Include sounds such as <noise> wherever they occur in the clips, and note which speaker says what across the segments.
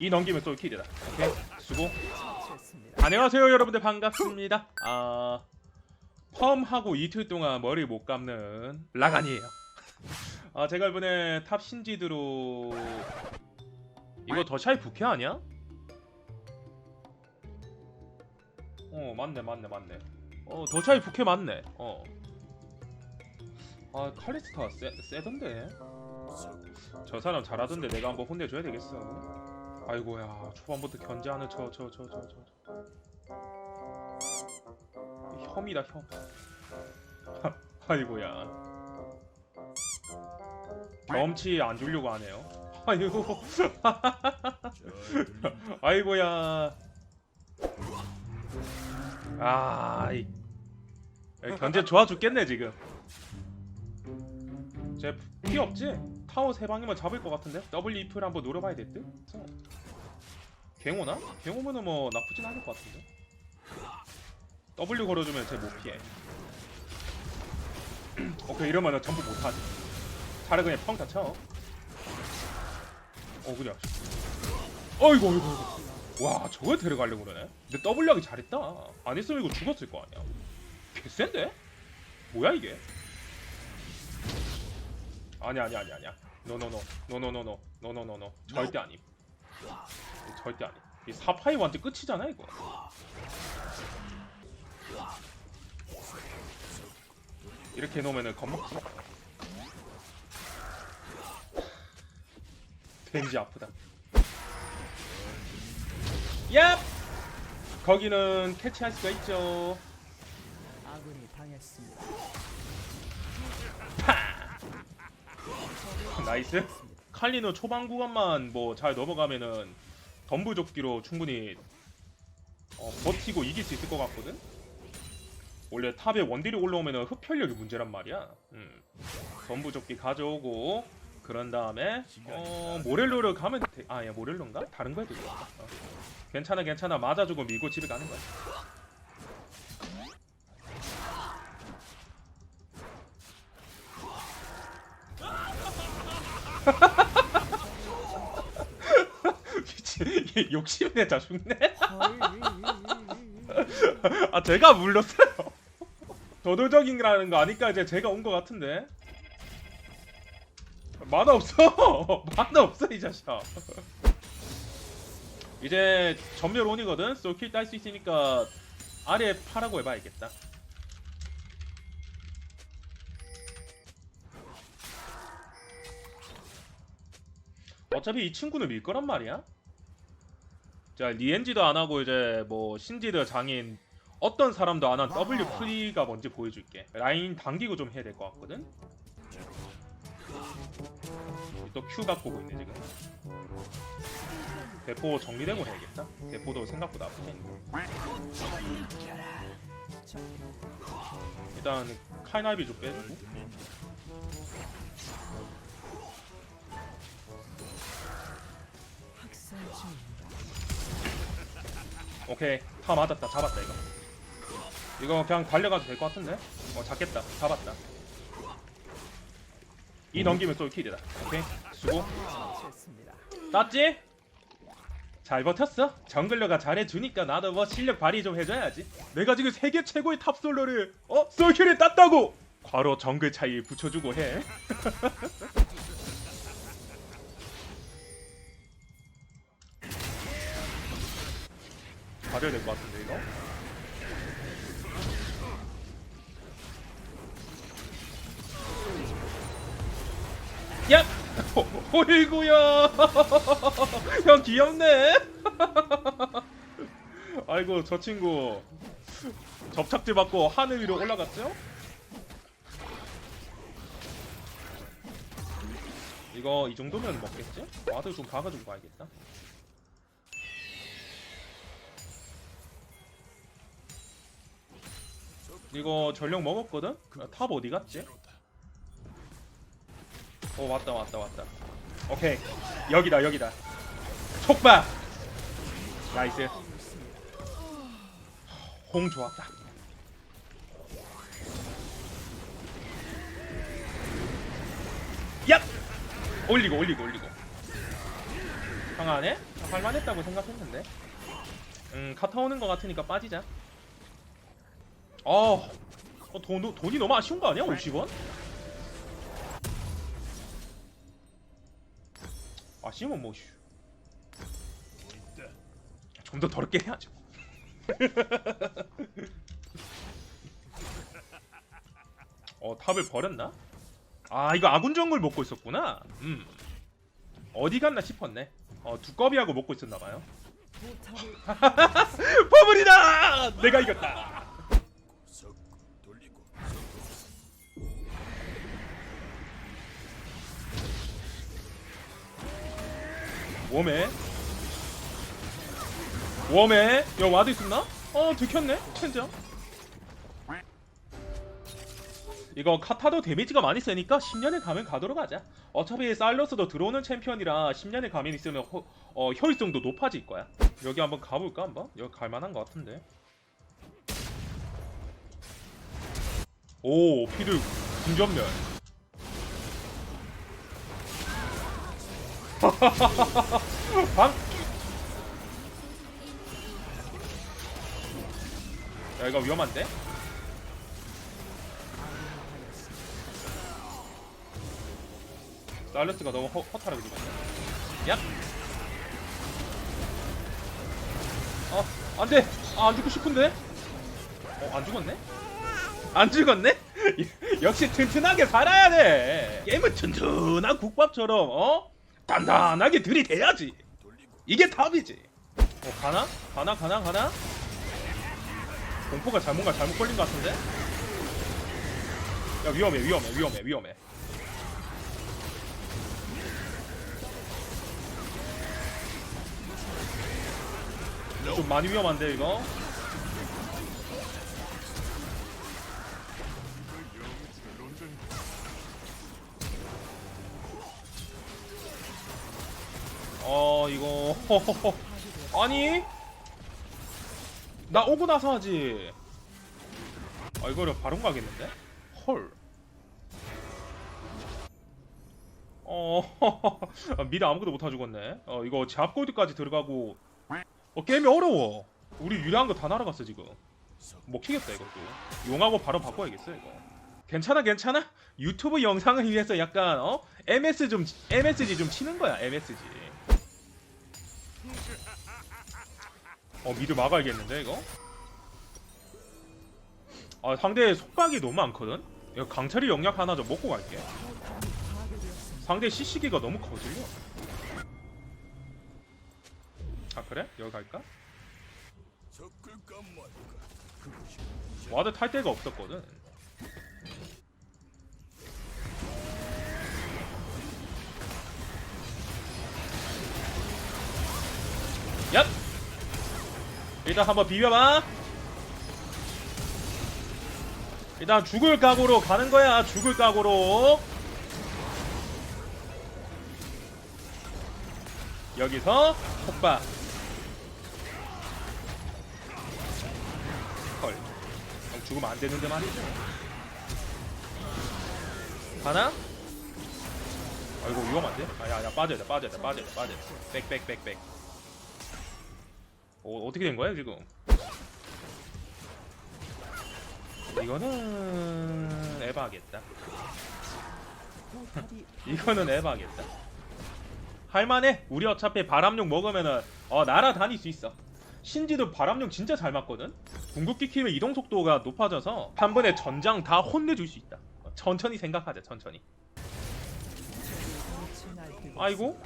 Speaker 1: 이 넘기면 또 킬이다. 오케이 수고. 안녕하세요 여러분들 반갑습니다. 아 펌하고 이틀 동안 머리 못 감는 라간이에요. 아 제가 이번에 탑 신지드로 이거 더 샤이 부캐 아니야? 어 맞네 맞네 맞네. 어 더 샤이 부캐 맞네. 어. 아 칼리스타 세, 세던데. 저 사람 잘하던데 내가 한번 혼내줘야 되겠어. 아이고야 초반부터 견제하는 저 저 저 저 저. 혐이다 혐. <laughs> 아이고야. 경험치 안 주려고 하네요. 아이고. <laughs> 아이고야. 아이. 견제 좋아 죽겠네 지금. 쟤피 없지? 타워 세 방이면 잡을 것 같은데? W 이프를 한번 노려봐야 될 듯? 어. 갱오나? 갱오면은 뭐 나쁘진 않을 것 같은데? W 걸어주면 쟤 못 피해. <clears throat> 오케이 이러면은 전부 못하지. 차라리 그냥 평타 쳐. 어 그냥. 어이구 어이구 어이구. 와 저걸 데려가려고 그러네. 근데 W 하기 잘했다. 안 했으면 이거 죽었을 거 아니야. 개센데? 뭐야 이게? 아니 아니 아니 아니야. 노노노 노노노노 노노노노 절대 아님. 절대 아님. 이 사파이 완전 끝이잖아 이거. 이렇게 해놓으면은 겁먹지. 벤지 아프다. 얍! 거기는 캐치할 수가 있죠.
Speaker 2: 아군이 당했습니다.
Speaker 1: 나이스. 칼리는 초반 구간만 뭐 잘 넘어가면은 덤불조끼로 충분히 어, 버티고 이길 수 있을 것 같거든. 원래 탑에 원딜이 올라오면은 흡혈력이 문제란 말이야. 음. 덤불조끼 가져오고 그런 다음에 어, 모렐로를 가면 돼. 아, 야 모렐로인가? 다른 거 해도 돼. 어. 괜찮아, 괜찮아. 맞아주고 밀고 집에 가는 거야. <laughs> 미친, 얘 <laughs> 욕심내 자식네. <laughs> 아 제가 물렸어요. <laughs> 저돌적인라는 거 아니까 이제 제가 온 거 같은데. 만화 없어. 만화 없어 이 자식아. 이제 전멸 온이거든. 솔킬 딸 수 있으니까 아래 파라고 해봐야겠다. 어차피 이 친구는 밀 거란 말이야. 자 리엔지도 안 하고 이제 뭐 신지드 장인 어떤 사람도 안 한 W 프리가 뭔지 보여줄게. 라인 당기고 좀 해야 될 것 같거든. 또 Q 갖고 오고 있네 지금. 대포 정리되고 해야겠다. 대포도 생각보다 아프네. 일단 카이나이비 좀 빼주고.
Speaker 2: 학살 중입니다.
Speaker 1: 오케이 다 맞았다 잡았다 이거. 이거 그냥 달려가도 될 것 같은데? 어 잡겠다 잡았다. 이 넘기면 솔킬이다. 오케이 수고. 땄지? 잘 버텼어? 정글러가 잘해주니까 나도 뭐 실력 발휘 좀 해줘야지 내가 지금 세계 최고의 탑솔러를 어? 솔킬을 땄다고! 과로 정글 차이 붙여주고 해 <laughs> 가려야 될 것 같은데 이거? 야! <laughs> 어이구야! <laughs> 형 귀엽네. <laughs> 아이고 저 친구 접착제 받고 하늘 위로 올라갔죠? 이거 이 정도면 먹겠지? 와드 좀 박아주고 가야겠다. 이거 전력 먹었거든? 아, 탑 어디 갔지? 어 왔다 왔다 왔다. 오케이 여기다 여기다. 촉박. 나이스. 홍 좋았다. 얍! 올리고 올리고 올리고. 형 안에? 할만했다고 생각했는데 음 카타 오는 거 같으니까 빠지자 어, 어 돈, 돈이 너무 아쉬운 거 아니야 50원? 아쉬우면 뭐 좀 더 더럽게 해야죠. <laughs> 어 탑을 버렸나? 아 이거 아군 정글 먹고 있었구나. 음. 어디 갔나 싶었네. 어 두꺼비하고 먹고 있었나봐요.
Speaker 2: 포탑을 <laughs>
Speaker 1: 버블이다! 내가 이겼다 웜에. 웜에. 야 와드 있었나? 어 들켰네. 천장. 이거 카타도 데미지가 많이 세니까 10년에 가면 가도록 하자. 어차피 사일러스도 들어오는 챔피언이라 10년에 가면 있으면 허- 어, 효율성도 높아질 거야. 여기 한번 가볼까 한번? 여기 갈만한 것 같은데. 오 피드. 궁전멸 방야 이거 위험한데? 사일러스가 너무 허, 허탈하게 죽었네 얍! 어 안돼! 아, 안 죽고 싶은데? 어 안 죽었네? 안 죽었네? <laughs> 역시 튼튼하게 살아야 돼 게임은 튼튼한 국밥처럼 어? 단단하게 들이대야지 이게 탑이지 어 가나? 가나 가나 가나? 공포가 잘못가 잘못 걸린 것 같은데? 야 위험해 위험해 위험해 위험해 좀 많이 위험한데 이거? 어 이거 <laughs> 아니 나 오고 나서 하지 아 이거를 바로 가겠는데 헐 어, <laughs> 미드 아무것도 못하 죽었네. 어, 이거 제압골드까지 들어가고, 어, 게임이 어려워. 우리 유리한 거 다 날아갔어, 지금. 못 키겠다, 이것도. 용하고 바로 바꿔야겠어, 이거. 괜찮아, 괜찮아? 유튜브 영상을 위해서 약간, 어? MS 좀, MSG 좀 치는 거야, MSG. 어, 미드 막아야겠는데, 이거? 아, 상대 속박이 너무 많거든? 이거 강철이 영약 하나 좀 먹고 갈게. 상대 CC기가 너무 거슬려. 아 그래? 여기 갈까? 와드 탈 데가 없었거든. 얍! 일단 한번 비벼봐. 일단 죽을 각오로 가는 거야. 죽을 각오로. 여기서 폭박 헐형 죽으면 안 되는데 말이죠 가나? 아 이거 위험한데? 아야야 빠져야 돼 빠져야 돼 빠져야 돼 빠져야 돼 백백백백 어, 어떻게 된 거야 지금 이거는 에바하겠다 <laughs> 이거는 에바하겠다. 할만해. 우리 어차피 바람용 먹으면은 어 날아다닐 수 있어. 신지도 바람용 진짜 잘 맞거든. 궁극기 키면 이동 속도가 높아져서 한 번에 전장 다 혼내줄 수 있다. 어, 천천히 생각하자. 천천히. 아이고.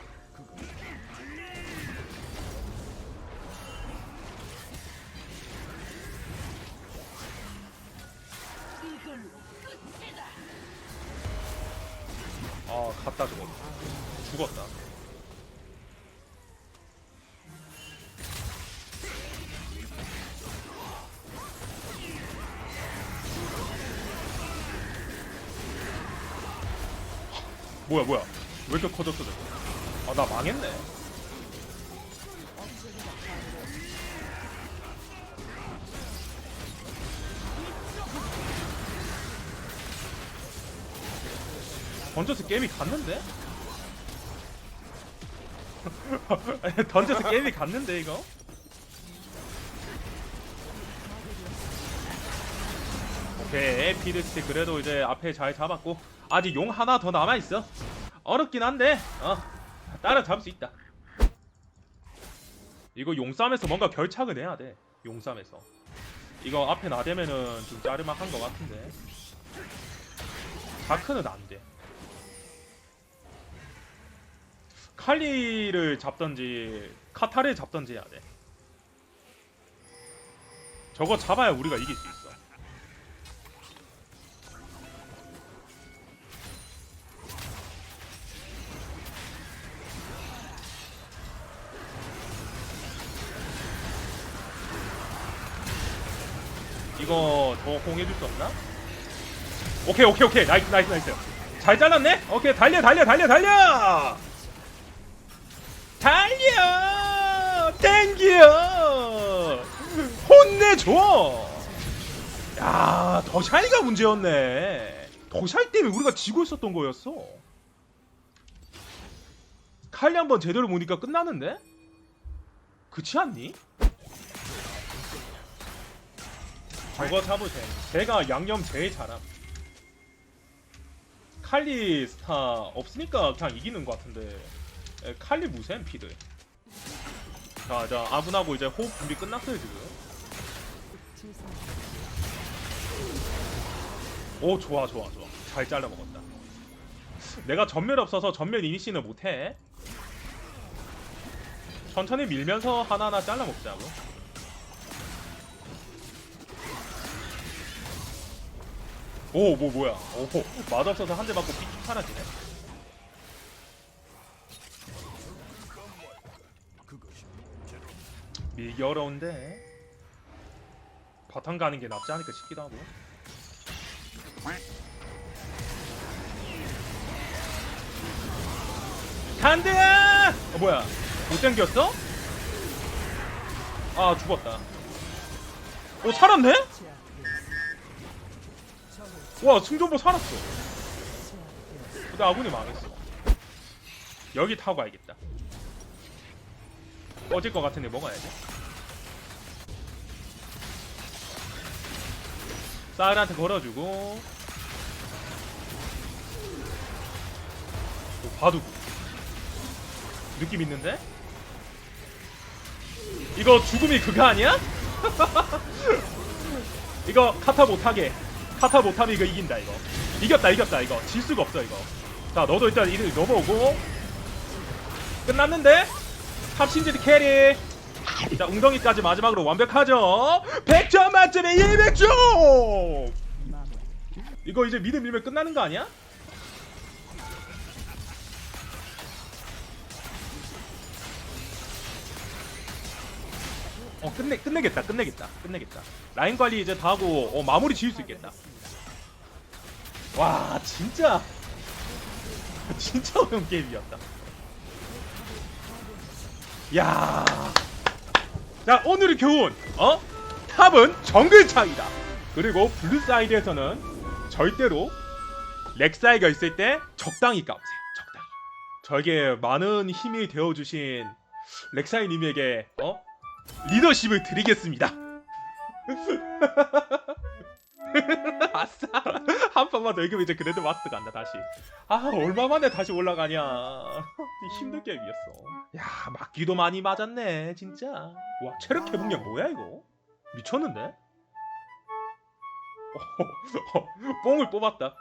Speaker 1: 아 갔다 죽었다. 죽었다. 뭐야 뭐야 왜 이렇게 커졌어 저거 아나 망했네 던져서 게임이 갔는데? <laughs> 던져서 게임이 갔는데 이거? 오케이 피드스틱 그래도 이제 앞에 잘 잡았고 아직 용 하나 더 남아있어. 어렵긴 한데 어 따라 잡을 수 있다. 이거 용싸움에서 뭔가 결착을 해야 돼 용싸움에서. 이거 앞에 나대면은 좀 짜르막한 것 같은데. 자크는 안돼 칼리를 잡던지 카타를 잡던지 해야 돼. 저거 잡아야 우리가 이길 수 있어. 이거 더 홍해줄 수 없나? 오케이 오케이 오케이. 나이스 나이스 나이스. 잘 잘랐네? 오케이 달려 달려 달려 달려 땡겨 혼내줘 야 더샤이가 문제였네 더샤이 때문에 우리가 지고 있었던 거였어 칼리 한번 제대로 보니까 끝나는데? 그렇지 않니? 저거 잡으세요. 제가 양념 제일 잘함. 칼리 스타 없으니까 그냥 이기는 것 같은데 에, 칼리 무셈 피드. 자, 자 아분하고 이제 호흡 준비 끝났어요 지금. 오 좋아 좋아 좋아 잘 잘라 먹었다. 내가 전멸 없어서 전멸 이니시는 못해. 천천히 밀면서 하나하나 잘라 먹자고. 오, 뭐 뭐야? 오, 맛없어서 한 대 맞고 삐쭉 사라지네. 밀기 어려운데 바탕 가는 게 낫지 않을까 싶기도 하고. 간드야! 어, 뭐야? 못 당겼어? 아 죽었다. 오 살았네? 와 승전보 살았어. 근데 아군이 망했어. 여기 타고 가야겠다. 꺼질 것 같은데 먹어야 돼. 사일한테 걸어주고. 오, 바둑. 느낌 있는데? 이거 죽음이 그거 아니야? <laughs> 이거 카타 못하게. 카타 못하면 이거 이긴다 이거. 이겼다 이겼다 이거 질 수가 없어 이거 자 너도 일단 이를 넘어오고 끝났는데 탑신지드 캐리. 자 웅덩이까지 마지막으로 완벽하죠? 100점 만점에 200점
Speaker 2: 마무리.
Speaker 1: 이거 이제 미드 밀면 끝나는 거 아니야? 어 끝내 끝내겠다 끝내겠다 끝내겠다. 라인 관리 이제 다 하고 어, 마무리 지을 수 있겠다. 와 진짜. <laughs> 진짜 어려운 게임이었다 야. 자 오늘의 교훈 어? 탑은 정글 차이다. 그리고 블루 사이드에서는 절대로 렉사이가 있을 때 적당히 까보세요. 적당히. 저에게 많은 힘이 되어주신 렉사이님에게 어? 리더십을 드리겠습니다 <laughs> <laughs> 아싸. 한 판만 더 이기면 이제 그래도 마스터 간다 다시. 아 얼마 만에 다시 올라가냐. 힘든 게임이었어. 야 맞기도 많이 맞았네 진짜. 와 체력 회복력 뭐야 이거? 미쳤는데? 어, 뽕을 뽑았다. 끝